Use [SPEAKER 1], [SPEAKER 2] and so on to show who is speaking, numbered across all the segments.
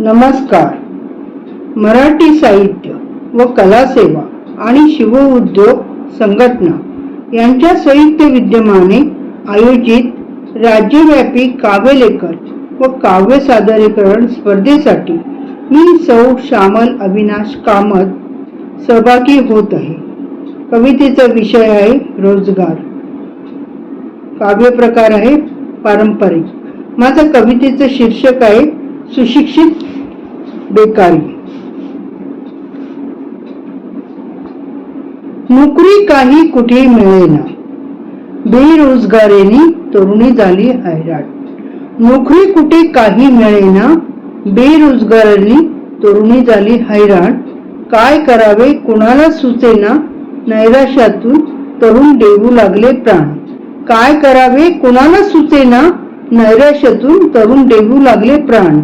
[SPEAKER 1] नमस्कार. मराठी साहित्य व कला सेवा आणि शिवउद्योग संघटना यांच्या संयुक्त विद्यमाने आयोजित राज्यव्यापी काव्यलेखन व काव्य सादरीकरण स्पर्धेसाठी मी सौ श्यामल अविनाश कामत सहभागी होत आहे. कवितेचा विषय आहे रोजगार. काव्य प्रकार आहे पारंपरिक. माझं कवितेचं शीर्षक आहे सुशिक्षित बेकारी. नोकरी काही कुठे मिळेना. बेरोजगारीने तरुणी झाली हैराण. नोकरी कुठे काही मिळेना. बेरोजगारांनी तरुणी झाली हैराण. काय करावे कुणाला सुचेना. नैराश्यातून तरुण देऊ लागले प्राण. काय करावे कुणाला सुचेना. नैराश्यातून तरुण देऊ लागले प्राण.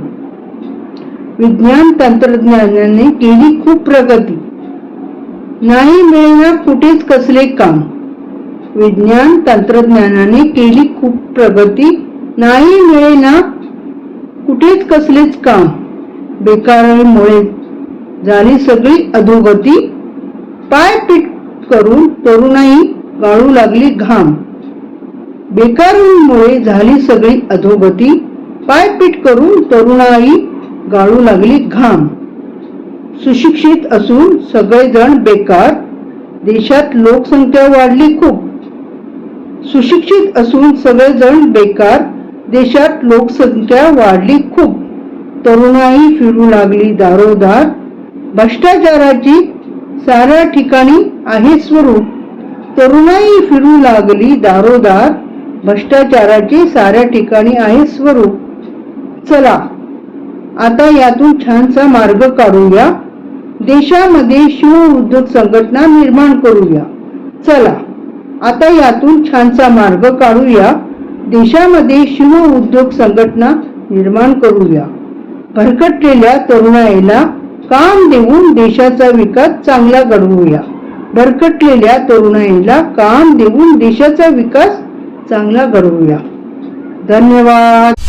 [SPEAKER 1] विज्ञान तंत्रज्ञानाने केली खूप प्रगती. नाही मिळणार कुठेच कसले काम. विज्ञान तंत्रज्ञानाने केली खूप प्रगती. नाही मिळेना कुठेच कसलेच काम. बेकारीमुळे झाली सगळी अधोगती. पाय पीठ करून तरुणाई गाळू लागली घाम. बेकारीमुळे झाली सगळी अधोगती. पायपीट करून तरुणाई गाळू लागली घाम. सुशिक्षित असून सगळेजण बेकार. देशात लोकसंख्या वाढली खूप. सुशिक्षित असून सगळेजण बेकार. देशात लोकसंख्या वाढली खूप. तरुणाई फिरू लागली दारोदार. भ्रष्टाचाराची साऱ्या ठिकाणी आहे स्वरूप. तरुणाई फिरू लागली दारोदार. भ्रष्टाचाराची साऱ्या ठिकाणी आहे स्वरूप. चला. आता यातून छानसा मार्ग काढूया देशामध्ये शिव उद्योग संघटना निर्माण करूया चला आता यातून छानसा मार्ग काढूया देशामध्ये शिव उद्योग संघटना निर्माण करूया भरकटलेल्या तरुणाईला काम देऊन देशाचा विकास चांगला घडवूया भरकटलेल्या तरुणाईला काम देऊन देशाचा विकास चांगला घडवूया धन्यवाद.